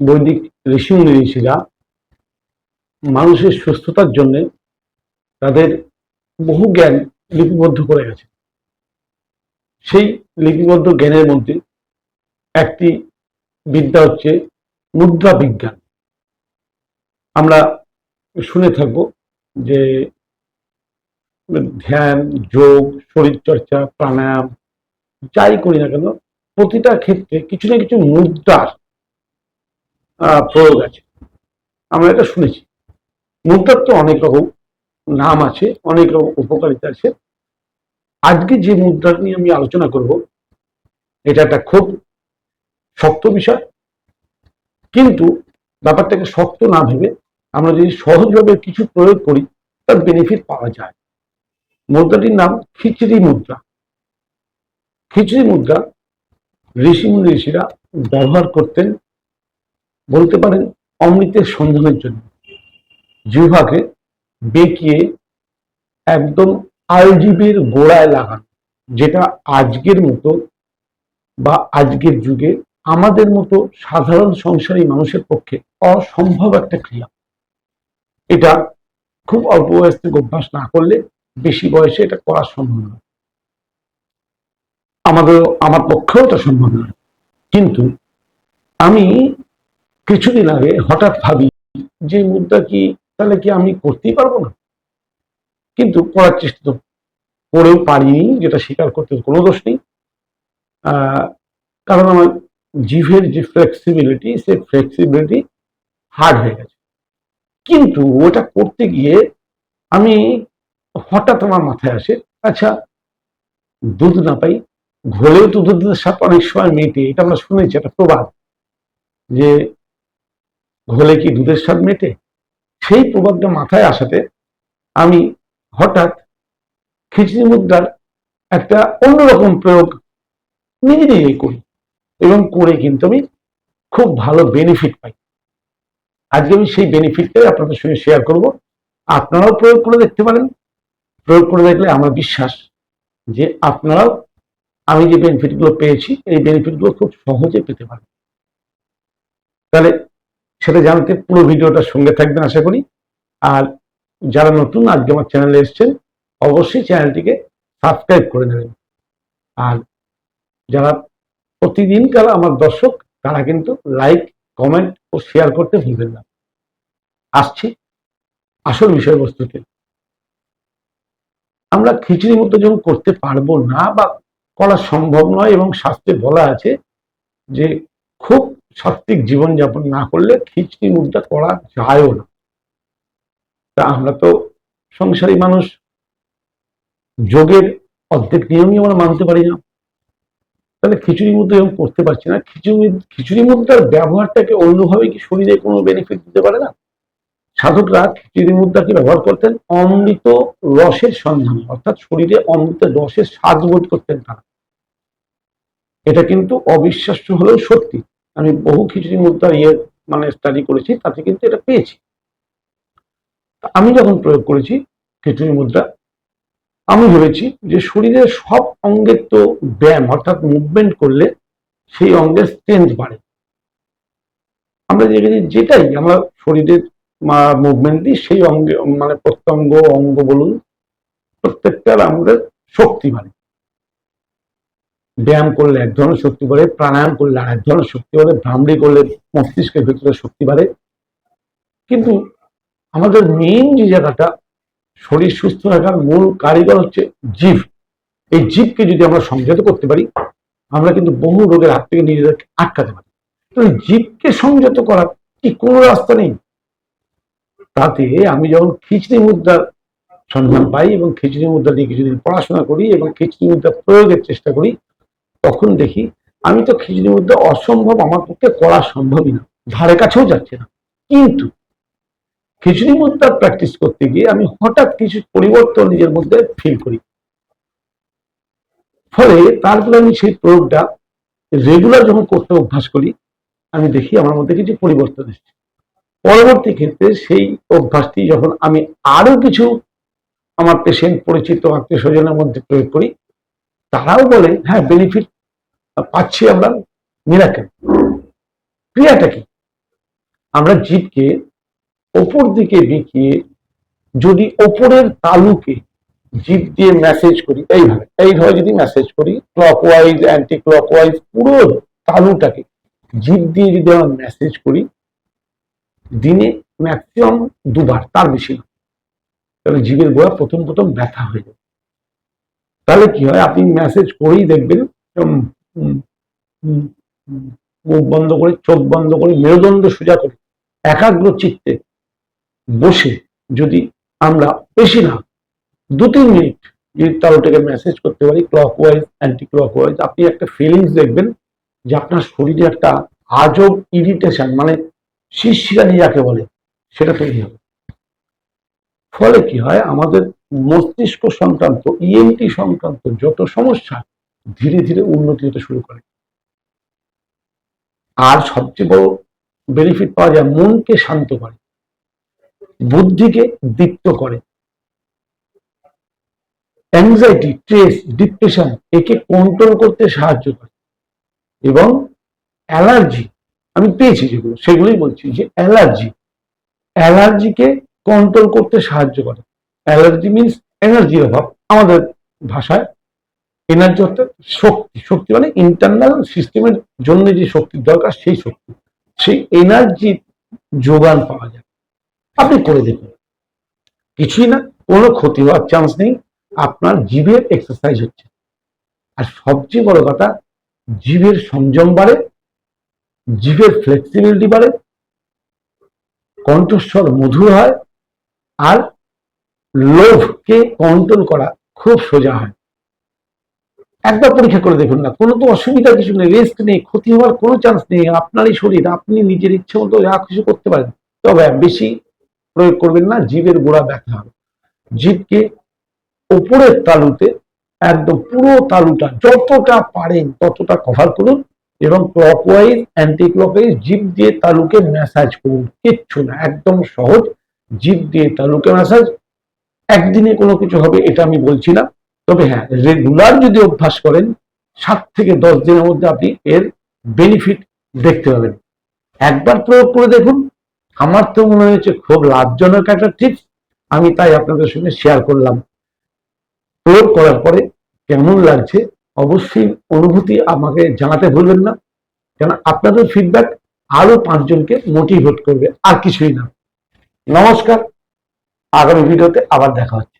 বৈদিক ঋষি ঋষিরা মানুষের সুস্থতার জন্য তাদের বহু জ্ঞান লিপিবদ্ধ করে গেছে। সেই লিপিবদ্ধ জ্ঞানের মধ্যে একটি বিদ্যা হচ্ছে মুদ্রা বিজ্ঞান। আমরা শুনে থাকব যে ধ্যান, যোগ, শরীরচর্চা, প্রাণায়াম, যাই করি না কেন, প্রতিটা ক্ষেত্রে কিছু না কিছু মুদ্রার প্রয়োগ আছে। আমরা এটা শুনেছি। মুদ্রার তো অনেক রকম নাম আছে, অনেক রকম উপকারিতা আছে। আজকে যে মুদ্রা নিয়ে আমি আলোচনা করব, এটা একটা খুব শক্ত বিষয়। কিন্তু ব্যাপারটাকে শক্ত না ভেবে আমরা যদি সহজভাবে কিছু প্রয়োগ করি, তার বেনিফিট পাওয়া যায়। মুদ্রাটির নাম খিচড়ি মুদ্রা। খিচড়ি মুদ্রা ঋষিমুনি ঋষিরা ব্যবহার করতেন বলতে পারেন অমৃতের সন্ধানের জন্য। জিহ্বাকে বেঁকিয়ে একদম আলজিবির গোড়ায় লাগানো, যেটা আজকের মতো বা আজকের যুগে আমাদের মতো সাধারণ সংসারী মানুষের পক্ষে অসম্ভব একটা ক্রিয়া। এটা খুব অল্প বয়স থেকে অভ্যাস না করলে বেশি বয়সে এটা করা সম্ভব নয়। আমাদের আমার পক্ষেও এটা সম্ভব নয়। কিন্তু আমি কিছুদিন আগে হঠাৎ ভাবি, যে মুদ্রা কি তাহলে কি আমি করতেই পারব না? কিন্তু করার চেষ্টা তো করেও পারিনি, যেটা স্বীকার করতে কোনো দোষ নেই। কারণ আমার জিভের যে ফ্লেক্সিবিলিটি সে ফ্লেক্সিবিলিটি হার্ড হয়ে গেছে। কিন্তু ওটা করতে গিয়ে আমি হঠাৎ আমার মাথায় আসে আচ্ছা দুধ না পাই, ঘোলেও তো দুধের স্বাদ অনেক সময় মেটে, এটা আমরা শুনেছি, একটা প্রবাদ, যে ঘোলে কি দুধের স্বাদ মেটে? সেই প্রবাদটা মাথায় আসাতে আমি হঠাৎ খিচড়ি মুদ্রার একটা অন্যরকম প্রয়োগ নিজে নিজেই করি এবং করে কিন্তু আমি খুব ভালো বেনিফিট পাই। আজকে আমি সেই বেনিফিটটাই আপনাদের সঙ্গে শেয়ার করব। আপনারাও প্রয়োগ করে দেখতে পারেন। প্রয়োগ করে দেখলে আমার বিশ্বাস যে আপনারাও আমি যে বেনিফিটগুলো পেয়েছি, এই বেনিফিটগুলো খুব সহজে পেতে পারেন তাহলে সেটা জানতে পুরো ভিডিওটার সঙ্গে থাকবেন, আশা করি। আর যারা নতুন, আজকে আমার চ্যানেলে এসেছেন, অবশ্যই চ্যানেলটিকে সাবস্ক্রাইব করে নেবেন। আর যারা প্রতিদিনকার আমার দর্শক, তারা কিন্তু লাইক, কমেন্ট ও শেয়ার করতে ভুলবেন না। আসছি আসল বিষয়বস্তুতে। আমরা খিচুড়ি মতো যখন করতে পারব না বা করা সম্ভব নয় এবং শাস্ত্রে বলা আছে যে খুব সাত্বিক জীবনযাপন না করলে খিচড়ি মুদ্রা করা যায়ও না। তা আমরা তো সংসারী মানুষ, যোগের অর্ধেক নিয়মই আমরা মানতে পারি না। তাহলে খিচুড়ি মুদ্রা এরকম করতে পারছি না। খিচুড়ি খিচুড়ি মুদ্রার ব্যবহারটাকে অন্যভাবে কি শরীরে কোনো বেনিফিট দিতে পারে না? সাধকরা খিচুড়ি মুদ্রাকে ব্যবহার করতেন? অমৃত রসের সন্ধানে, অর্থাৎ শরীরে অমৃত রসের স্বাদ বোধ করতেন তারা। এটা কিন্তু অবিশ্বাস্য হলেও সত্যি। আমি বহু খিচুড়ি মুদ্রা ইয়ে মানে স্টাডি করেছি, তাতে কিন্তু এটা পেয়েছি। আমি যখন প্রয়োগ করেছি খিচুড়ি মুদ্রা, আমি ভেবেছি যে শরীরের সব অঙ্গের তো ব্যায়াম, অর্থাৎ মুভমেন্ট করলে সেই অঙ্গের স্ট্রেংথ বাড়ে। আমরা যে যেটাই, আমরা শরীরের মুভমেন্ট দিই, সেই অঙ্গে মানে প্রত্যঙ্গ, অঙ্গ বলুন, প্রত্যেকটার আমাদের শক্তি বাড়ে। ব্যায়াম করলে এক ধরনের শক্তি বাড়ে, প্রাণায়াম করলে আর এক ধরনের শক্তি বাড়ে ভ্রামরি করলে মস্তিষ্কের ভিতরে শক্তি বাড়ে। কিন্তু আমাদের মেইন যে জায়গাটা, শরীর সুস্থ রাখার মূল কারিগর হচ্ছে জীব। এই জীবকে যদি আমরা সংযত করতে পারি, আমরা কিন্তু বহু রোগের হাত থেকে নিজেদেরকে আটকাতে পারি। তো এই জীবকে সংযত করার কি কোনো রাস্তা নেই? তাতে আমি যখন খিচড়ি মুদ্রার সন্ধান পাই এবং খিচড়ি মুদ্রা নিয়ে কিছুদিন পড়াশোনা করি এবং খিচড়ি মুদ্রা প্রয়োগের চেষ্টা করি তখন দেখি আমি তো খিচড়ি মুদ্রা অসম্ভব আমার পক্ষে করা সম্ভবই না। ধারে কাছেও যাচ্ছে না। কিন্তু খিচুড়ি মুদ্রা প্র্যাকটিস করতে গিয়ে আমি হঠাৎ কিছু পরিবর্তন নিজের মধ্যে ফিল করি। ফলে তারপরে আমি সেই প্রয়োগটা রেগুলার যখন করতে অভ্যাস করি, আমি দেখি আমার মধ্যে কিছু পরিবর্তন এসেছে। পরবর্তী ক্ষেত্রে সেই অভ্যাসটি যখন আমি আরও কিছু আমার পেশেন্ট পরিচিত আত্মীয় স্বজনের মধ্যে প্রয়োগ করি, তারাও বলে হ্যাঁ বেনিফিট পাচ্ছি আমরা মিরাকেল ক্রিয়াটা কি? আমরা জিভকে ওপর দিকে বেঁকিয়ে যদি ওপরের তালুকে জিভ দিয়ে মেসেজ করি, এইভাবে এইভাবে যদি মেসেজ করি clockwise anticlockwise পুরো তালুটাকে জিভ দিয়ে যদি আমরা মেসেজ করি, দিনে ম্যাক্সিমাম দুবার, তার বেশি না। তাহলে জিভের গোড়া প্রথম প্রথম ব্যথা হয়ে যাবে। তাহলে কি হয়? আপনি মেসেজ করেই দেখবেন মুখ বন্ধ করে, চোখ বন্ধ করে, মেরুদণ্ড সোজা করে, একাগ্র চিত্তে বসে যদি আমরা বেশি না, দু তিন মিনিট যদি তালুটাকে মেসেজ করতে পারি clockwise anticlockwise আপনি একটা ফিলিংস দেখবেন যে আপনার শরীরে একটা আজব ইরিটেশন মানে শিরশিরানি যাকে বলে, সেটা তৈরি হবে। ফলে কি হয়? আমাদের মস্তিষ্ক সংক্রান্ত ইএনটি সংক্রান্ত যত সমস্যা ধীরে ধীরে উন্নতি হতে শুরু করে। আর সবচেয়ে বড় বেনিফিট পাওয়া যায় মনকে শান্ত করে, বুদ্ধিকে দীপ্ত করে। অ্যাংজাইটি স্ট্রেস ডিপ্রেশন একে কন্ট্রোল করতে সাহায্য করে। এবং অ্যালার্জি আমি পেয়েছি যেগুলো, সেগুলোই বলছি যে অ্যালার্জি অ্যালার্জিকে কন্ট্রোল করতে সাহায্য করে। অ্যালার্জি মিনস এনার্জির অভাব আমাদের ভাষায়। এনার্জি অর্থাৎ শক্তি শক্তি মানে ইন্টারনাল সিস্টেমের জন্য যে শক্তির দরকার, সেই শক্তি। সেই এনার্জি যোগান পাওয়া যায়। আপনি করে দেখুন। কিছুই না, কোনো ক্ষতি হওয়ার চান্স নেই। আপনার জীবের এক্সারসাইজ হচ্ছে। আর সবচেয়ে বড় কথা, জীবের সংযম বাড়ে, জীবের ফ্লেক্সিবিলিটি বাড়ে, কণ্ঠস্বর মধুর হয়, আর লোভকে কন্ট্রোল করা খুব সোজা হয়। একবার পরীক্ষা করে দেখুন না। কোনো তো অসুবিধা কিছু নেই রেস্ট নেই, ক্ষতি হওয়ার কোনো চান্স নেই, আপনারই শরীর, আপনি নিজের ইচ্ছে মতো যা কিছু করতে পারেন। তবে বেশি প্রয়োগ করবেন না জীবের গোড়া ব্যথা হবে। জীবকে উপরের তালুতে একদম পুরো তালুটা যতটা পারেন ততটা কভার করুন এবং ক্লকওয়াইজ অ্যান্টি ক্লকওয়াইজ জিভ দিয়ে তালুকে ম্যাসাজ করুন। কিচ্ছু না, একদম সহজ জিভ দিয়ে তালুকে ম্যাসাজ একদিনে কোনো কিছু হবে, এটা আমি বলছি না। তবে হ্যাঁ রেগুলার যদি অভ্যাস করেন, সাত থেকে দশ দিনের মধ্যে আপনি এর বেনিফিট দেখতে পাবেন। একবার প্রয়োগ করে দেখুন, আমার তো মনে হয়েছে খুব লাভজনক একটা টিপস আমি তাই আপনাদের সঙ্গে শেয়ার করলাম। প্রয়োগ করার পরে কেমন লাগছে, অবশ্যই অনুভূতি আমাকে জানাতে ভুলবেন না, কেন আপনাদের ফিডব্যাক আরও পাঁচজনকে মোটিভেট করবে, আর কিছুই না। নমস্কার, আগামী ভিডিওতে আবার দেখা হচ্ছে।